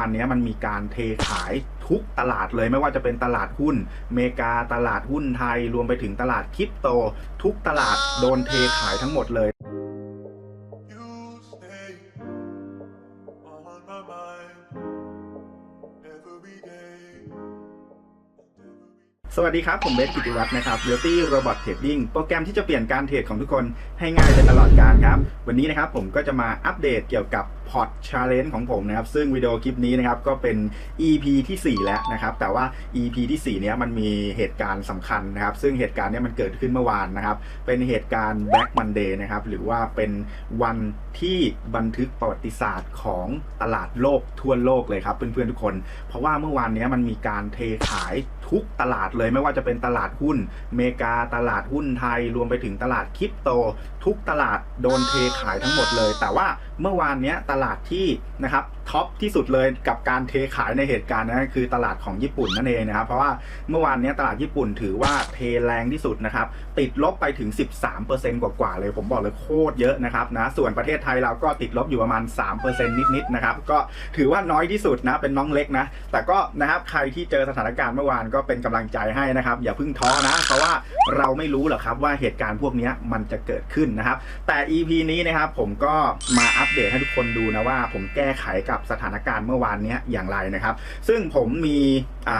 านนี้มันมีการเทขายทุกตลาดเลยไม่ว่าจะเป็นตลาดหุ้นเมกาตลาดหุ้นไทย รวมไปถึงตลาดคริปโต ทุกตลาดโดนเทขายทั้งหมดเลยสวัสดีครับ ผมเบสกิติวัฒน์นะครับ r e a l t y Robot Trading โปรแกรมที่จะเปลี่ยนการเทรดของทุกคนให้ง่ายไปตลอดการครับ วันนี้นะครับผมก็จะมาอัปเดตเกี่ยวกับ พอร์ต Challenge ของผมนะครับ ซึ่งวิดีโอคลิปนี้นะครับก็เป็น EP ที่ 4 แล้วนะครับ แต่ว่า EP ที่4เนี้ยมันมีเหตุการณ์สำคัญนะครับ ซึ่งเหตุการณ์เนี้ยมันเกิดขึ้นเมื่อวานนะครับ เป็นเหตุการณ์ Black Monday นะครับ หรือว่าเป็นวันที่บันทึกประวัติศาสตร์ของตลาดโลกทั่วโลกเลยครับเพื่อนๆทุกคน เพราะว่าเมื่อวานเนี้ยมันมีการเทขายทุกตลาดเลยไม่ว่าจะเป็นตลาดหุ้นอเมริกาตลาดหุ้นไทย รวมไปถึงตลาดคริปโต ทุกตลาดโดนเทขายทั้งหมดเลย แต่ว่า เมื่อวานเนี้ยตลาดที่นะครับ ท็อปที่สุดเลยกับการเทขายในเหตุการณ์นั้นคือตลาดของญี่ปุ่นนั่นเองนะครับ เพราะว่าเมื่อวานนี้ตลาดญี่ปุ่นถือว่าเทแรงที่สุดนะครับ ติดลบไปถึง 13%กว่าๆเลย ผมบอกเลยโคตรเยอะนะครับนะส่วนประเทศไทยเราก็ติดลบอยู่ประมาณ 3%นิดๆนะครับ ก็ถือว่าน้อยที่สุดนะเป็นน้องเล็กนะ แต่ก็นะครับใครที่เจอสถานการณ์เมื่อวานก็เป็นกำลังใจให้นะครับ อย่าเพิ่งท้อนะ เพราะว่าเราไม่รู้หรอกครับว่าเหตุการณ์พวกนี้มันจะเกิดขึ้นนะครับ แต่ EP นี้นะครับผมก็มาอัปเดตให้ทุกคนดูนะว่า ผมแก้ไขกับสถานการณ์เมื่อวานนี้อย่างไรนะครับ ซึ่งผมมีอ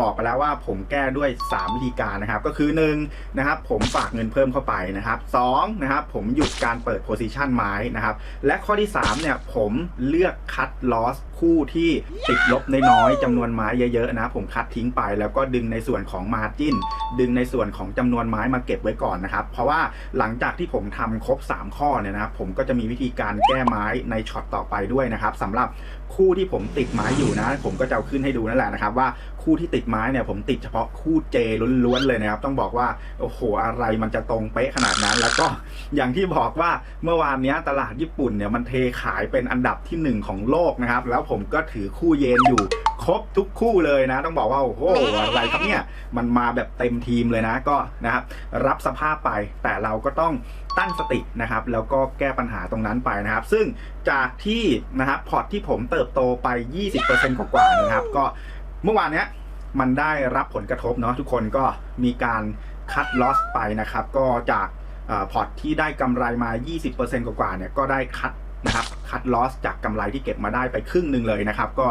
บอกไปแล้วว่าผมแก้ด้วย 3 วิธีการนะครับ ก็คือ1นะครับผมฝากเงินเพิ่มเข้าไปนะครับ2นะครับผมหยุดการเปิดโพซิชันไม้นะครับ และข้อที่3เนี่ยผมเลือกคัดลอสคู่ที่ติดลบน้อยๆจำนวนไม้เยอะๆนะผมคัดทิ้งไปแล้วก็ดึงในส่วนของมาจินดึงในส่วนของจำนวนไม้มาเก็บไว้ก่อนนะครับ เพราะว่าหลังจากที่ผมทำครบ 3 ข้อเนี่ยนะครับผมก็จะมีวิธีการแก้ไม้ในช็อตต่อไปด้วยนะครับสำหรับคู่ที่ผมติดไม้อยู่นะ ผมก็จะเอาขึ้นให้ดูนั่นแหละนะครับ ว่าคู่ที่ติดไม้เนี่ยผมติดเฉพาะคู่เจล้วนๆเลยนะครับ ต้องบอกว่าโอ้โหอะไรมันจะตรงเป๊ะขนาดนั้น แล้วก็อย่างที่บอกว่าเมื่อวานนี้ตลาดญี่ปุ่นเนี่ยมันเทขายเป็นอันดับที่หนึ่งของโลกนะครับ แล้วผมก็ถือคู่เยนอยู่ ครบทุกคู่เลยนะ ต้องบอกว่า โอ้โห อะไรครับเนี่ย มันมาแบบเต็มทีมเลยนะก็นะครับ รับสภาพไปแต่เราก็ต้องตั้งสตินะครับ แล้วก็แก้ปัญหาตรงนั้นไปนะครับ ซึ่งจากที่นะครับพอร์ตที่ผมเติบโตไป 20%กว่าๆนะครับ ก็เมื่อวานเนี้ยมันได้รับผลกระทบเนาะทุกคนก็มีการคัดลอสไปนะครับ ก็จากเออพอร์ตที่ได้กำไรมา 20%กว่าๆเนี่ยก็ได้คัดนะครับ คัดลอสจากกำไรที่เก็บมาได้ไปครึ่งหนึ่งเลยนะครับ ก็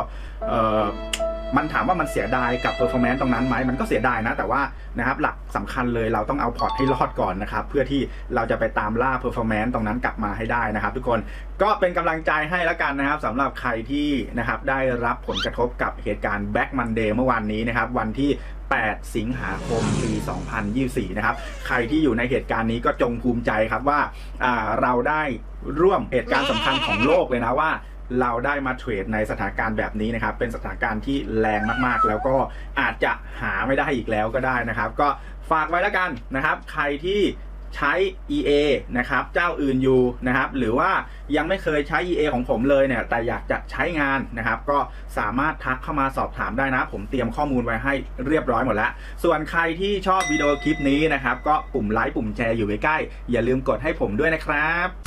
มันถามว่ามันเสียดายกับเ performance ตรงนั้นไหมมันก็เสียดายนะ แต่ว่านะครับหลักสำคัญเลยเราต้องเอาพอร์ตให้รอดก่อนนะครับ เพื่อที่เราจะไปตามล่าเ performance ตรงนั้นกลับมาให้ได้นะครับ ทุกคนก็เป็นกำลังใจให้แล้วกันนะครับสำหรับใครที่นะครับได้รับผลกระทบกับเหตุการณ์ Black Monday เมื่อวานนี้นะครับ วันที่ 8 สิงหาคมปี 2024 นะครับ ใครที่อยู่ในเหตุการณ์นี้ก็จงภูมิใจครับว่าาเราได้ร่วมเหตุการณ์สำคัญของโลกเลยนะว่าเราได้มาเทรดในสถานการณ์แบบนี้นะครับ เป็นสถานการณ์ที่แรงมากๆ แล้วก็อาจจะหาไม่ได้อีกแล้วก็ได้นะครับ ก็ฝากไว้แล้วกันนะครับ ใครที่ ใช้ EA นะครับ เจ้าอื่นอยู่นะครับ หรือว่ายังไม่เคยใช้ EA ของผมเลยเนี่ย แต่อยากจะใช้งานนะครับ ก็สามารถทักเข้ามาสอบถามได้นะ ผมเตรียมข้อมูลไว้ให้เรียบร้อยหมดแล้ว ส่วนใครที่ชอบวิดีโอคลิปนี้นะครับ ก็ปุ่มไลค์ปุ่มแชร์อยู่ใกล้ๆอย่าลืมกดให้ผมด้วยนะครับ